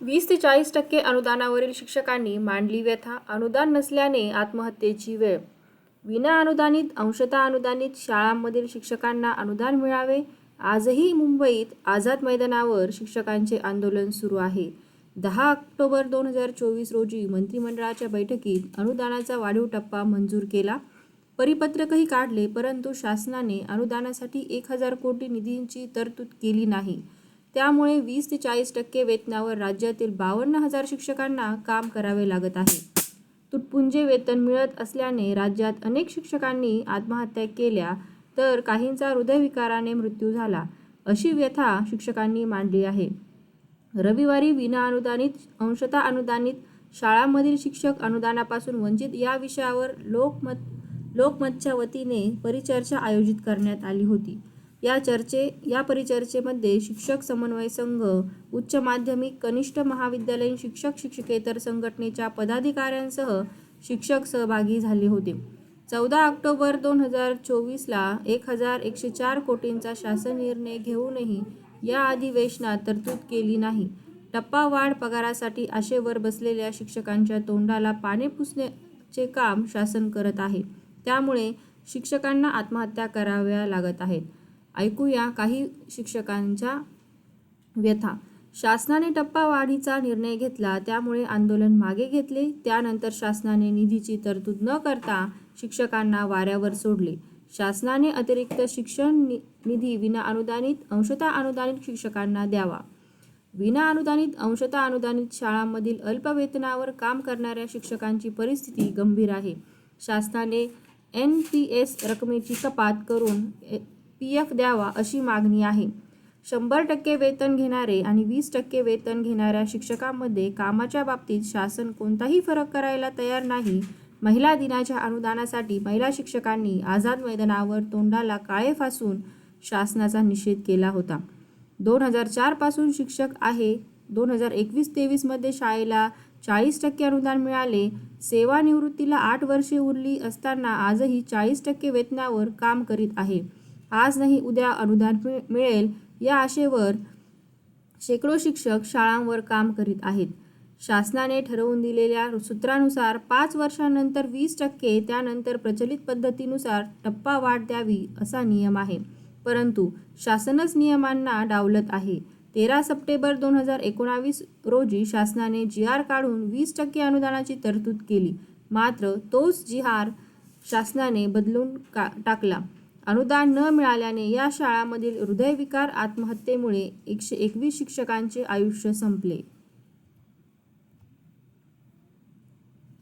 वीस ते चाळीस टक्के अनुदानावरील शिक्षकांनी मांडली व्यथा अनुदान नसल्याने आत्महत्येची वेळ. विना अनुदानित अंशतः अनुदानित शाळांमधील शिक्षकांना अनुदान मिळावे. आजही मुंबईत आझाद मैदानावर शिक्षकांचे आंदोलन सुरू आहे. दहा ऑक्टोबर दोन हजार चोवीस रोजी मंत्रिमंडळाच्या बैठकीत अनुदानाचा वाढीव टप्पा मंजूर केला. परिपत्रकही काढले परंतु शासनाने अनुदानासाठी एक हजार कोटी निधींची तरतूद केली नाही. त्यामुळे वीस ते चाळीस टक्के वेतनावर राज्यातील बावन्न हजार शिक्षकांना काम करावे लागत आहे. तुटपुंजे वेतन मिळत असल्याने राज्यात अनेक शिक्षकांनी आत्महत्या केल्या तर काहींचा हृदयविकाराने मृत्यू झाला अशी व्यथा शिक्षकांनी मांडली आहे. रविवारी विनाअनुदानित अंशता अनुदानित शाळांमधील शिक्षक अनुदानापासून वंचित या विषयावर लोकमत लोकमतच्या वतीने परिचर्चा आयोजित करण्यात आली होती. या चर्चे या परिचर्चेमध्ये शिक्षक समन्वय संघ उच्च माध्यमिक कनिष्ठ महाविद्यालयीन शिक्षक शिक्षकेतर संघटनेच्या पदाधिकाऱ्यांसह शिक्षक सहभागी झाले होते. चौदा ऑक्टोबर दोन हजार चोवीसला एक हजार एकशे चार कोटींचा शासन निर्णय घेऊनही या अधिवेशनात तरतूद केली नाही. टप्पा वाढ पगारासाठी आशेवर बसलेल्या शिक्षकांच्या तोंडाला पाणी पुसण्याचे काम शासन करत आहे. त्यामुळे शिक्षकांना आत्महत्या कराव्या लागत आहेत. ऐकूया काही शिक्षकांच्या व्यथा. शासनाने टप्पा वाढीचा निर्णय घेतला त्यामुळे आंदोलन मागे घेतले. त्यानंतर शासनाने निधीची तरतूद न करता शिक्षकांना वाऱ्यावर सोडले. शासनाने अतिरिक्त शिक्षण नि निधी विना अनुदानित अंशता अनुदानित शिक्षकांना द्यावा. विना अनुदानित अंशता अनुदानित शाळांमधील अल्पवेतनावर काम करणाऱ्या शिक्षकांची परिस्थिती गंभीर आहे. शासनाने एन पी एस रकमेची कपात करून पी एफ द्यावा अशी मागणी आहे. शंभर टक्के वेतन घेणारे आणि वीस टक्के वेतन घेणाऱ्या शिक्षकांमध्ये कामाच्या बाबतीत शासन कोणताही फरक करायला तयार नाही. महिला दिनाच्या अनुदानासाठी महिला शिक्षकांनी आझाद मैदानावर तोंडाला काळे फासून शासनाचा निषेध केला होता. दोन हजार चारपासून शिक्षक आहे. दोन हजार एकवीस तेवीसमध्ये शाळेला चाळीस टक्के अनुदान मिळाले. सेवानिवृत्तीला आठ वर्षे उरली असताना आजही चाळीस टक्के वेतनावर काम करीत आहे. आज नाही उद्या अनुदान मिळेल या आशेवर शेकडो शिक्षक शाळांवर काम करीत आहेत. शासनाने ठरवून दिलेल्या सूत्रानुसार पाच वर्षांनंतर वीस टक्के त्यानंतर प्रचलित पद्धतीनुसार टप्पा वाढ द्यावी असा नियम आहे. परंतु शासनच नियमांना डावलत आहे. तेरा सप्टेंबर दोन हजार एकोणावीस रोजी शासनाने जी आर काढून वीस टक्के अनुदानाची तरतूद केली. मात्र तोच जी आर शासनाने बदलून का टाकला. अनुदान न मिळाल्याने या शाळांमधील हृदयविकार आत्महत्येमुळे एकशे एकवीस शिक्षकांचे आयुष्य संपले.